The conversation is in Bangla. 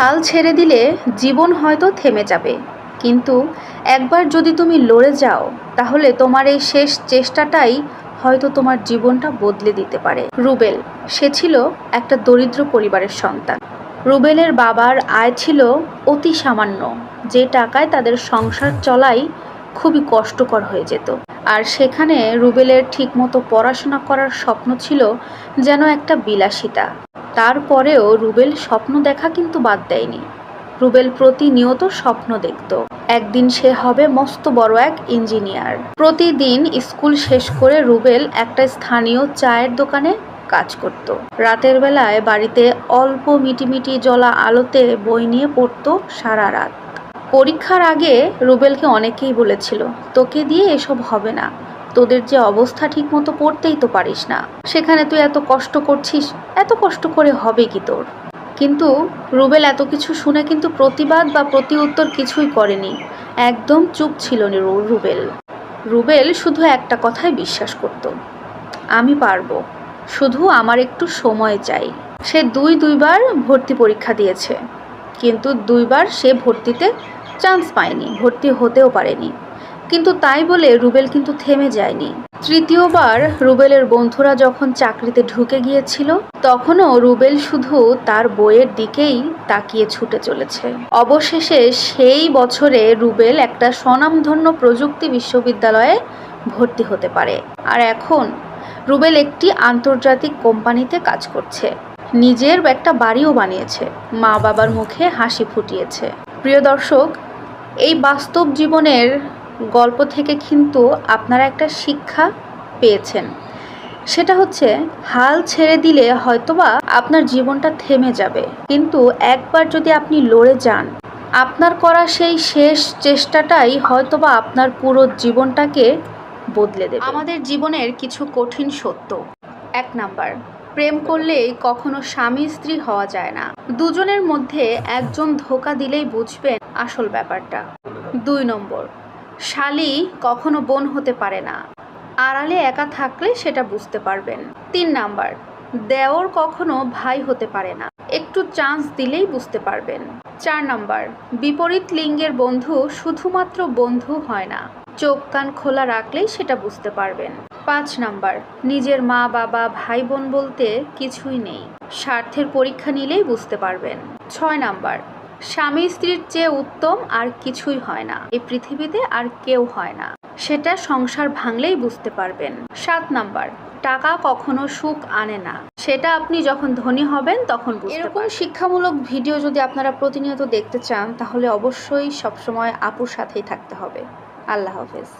হাল ছেড়ে দিলে জীবন হয়তো থেমে যাবে। কিন্তু একবার যদি তুমি লড়ে যাও, তাহলে তোমার এই শেষ চেষ্টাটাই হয়তো তোমার জীবনটা বদলে দিতে পারে। রুবেল, সে ছিল একটা দরিদ্র পরিবারের সন্তান। রুবেলের বাবার আয় ছিল অতি সামান্য, যে টাকায় তাদের সংসার চলাই খুবই কষ্টকর হয়ে যেত। আর সেখানে রুবেলের ঠিকমতো পড়াশোনা করার স্বপ্ন ছিল যেন একটা বিলাসিতা। তারপরেও রুবেল স্বপ্ন দেখা কিন্তু বাদ দেয়নি। রুবেল প্রতিনিয়ত স্বপ্ন দেখত। একদিন সে হবে মস্ত বড় এক ইঞ্জিনিয়ার। প্রতিদিন স্কুল শেষ করে রুবেল একটা স্থানীয় চায়ের দোকানে কাজ করত। রাতের বেলায় বাড়িতে অল্প মিটিমিটি জলা আলোতে বই নিয়ে পড়তো সারা রাত। পরীক্ষার আগে রুবেলকে অনেকেই বলেছিল, তোকে দিয়ে এসব হবে না। তোদের যে অবস্থা ঠিকমতো পড়তেই তো পারিস না। সেখানে তুই এত কষ্ট করছিস, এত কষ্ট করে হবে কি তোর? কিন্তু রুবেল এত কিছু শুনে কিন্তু প্রতিবাদ বা প্রতি উত্তর কিছুই করেনি। একদম চুপ ছিল রুবেল। রুবেল শুধু একটা কথাই বিশ্বাস করত, আমি পারব। শুধু আমার একটু সময় চাই। সে দুই দুইবার ভর্তি পরীক্ষা দিয়েছে, কিন্তু দুইবার সে ভর্তিতে চান্স পায়নি, ভর্তি হতেও পারেনি। কিন্তু তাই বলে রুবেল কিন্তু থেমে যায়নি। তৃতীয়বার রুবেলের বন্ধুরা যখন চাকরিতে ঢুকে গিয়েছিল, তখনও রুবেল শুধু তার বইয়ের দিকেই তাকিয়ে ছুটে চলেছে। অবশেষে সেই বছরে রুবেল একটা স্বনামধন্য প্রযুক্তি বিশ্ববিদ্যালয়ে ভর্তি হতে পারে। আর এখন রুবেল একটি আন্তর্জাতিক কোম্পানিতে কাজ করছে। নিজের একটা বাড়িও বানিয়েছে। মা বাবার মুখে হাসি ফুটিয়েছে। প্রিয় দর্শক, এই বাস্তব জীবনের গল্প থেকে কিন্তু আপনারা একটা শিক্ষা পেয়েছেন। সেটা হচ্ছে, হাল ছেড়ে দিলে হয়তোবা আপনার জীবনটা থেমে যাবে। কিন্তু একবার যদি আপনি লড়ে যান, আপনার করা সেই শেষ চেষ্টাটাই হয়তোবা আপনার পুরো জীবনটাকে বদলে দেবে। আমাদের জীবনের কিছু কঠিন সত্য। এক নাম্বার, প্রেম করলেই কখনো স্বামী স্ত্রী হওয়া যায় না। দুজনের মধ্যে একজন ধোকা দিলেই বুঝবেন আসল ব্যাপারটা। দুই নম্বর শালি কখনো বোন হতে পারে না। আড়ালে একা থাকলে সেটা বুঝতে পারবেন। তিন নাম্বার, দেওর কখনো ভাই হতে পারে না। একটু চান্স দিলেই বুঝতে পারবেন। চার নাম্বার, বিপরীত লিঙ্গের বন্ধু শুধুমাত্র বন্ধু হয় না। চোখ কান খোলা রাখলেই সেটা বুঝতে পারবেন। পাঁচ নাম্বার, নিজের মা, বাবা, ভাই, বোন বলতে কিছুই নেই। স্বার্থের পরীক্ষা নিলেই বুঝতে পারবেন। ছয় নাম্বার স্বামী স্ত্রীর চেয়ে উত্তম আর কিছুই হয় না। এই পৃথিবীতে আর কেউ হয় না। সেটা সংসার ভাঙলেই বুঝতে পারবেন। সাত নাম্বার টাকা কখনো সুখ আনে না। সেটা আপনি যখন ধনী হবেন তখন এরকম শিক্ষামূলক ভিডিও যদি আপনারা প্রতিনিয়ত দেখতে চান তাহলে অবশ্যই সবসময় আপুর সাথেই থাকতে হবে। আল্লাহ হাফেজ।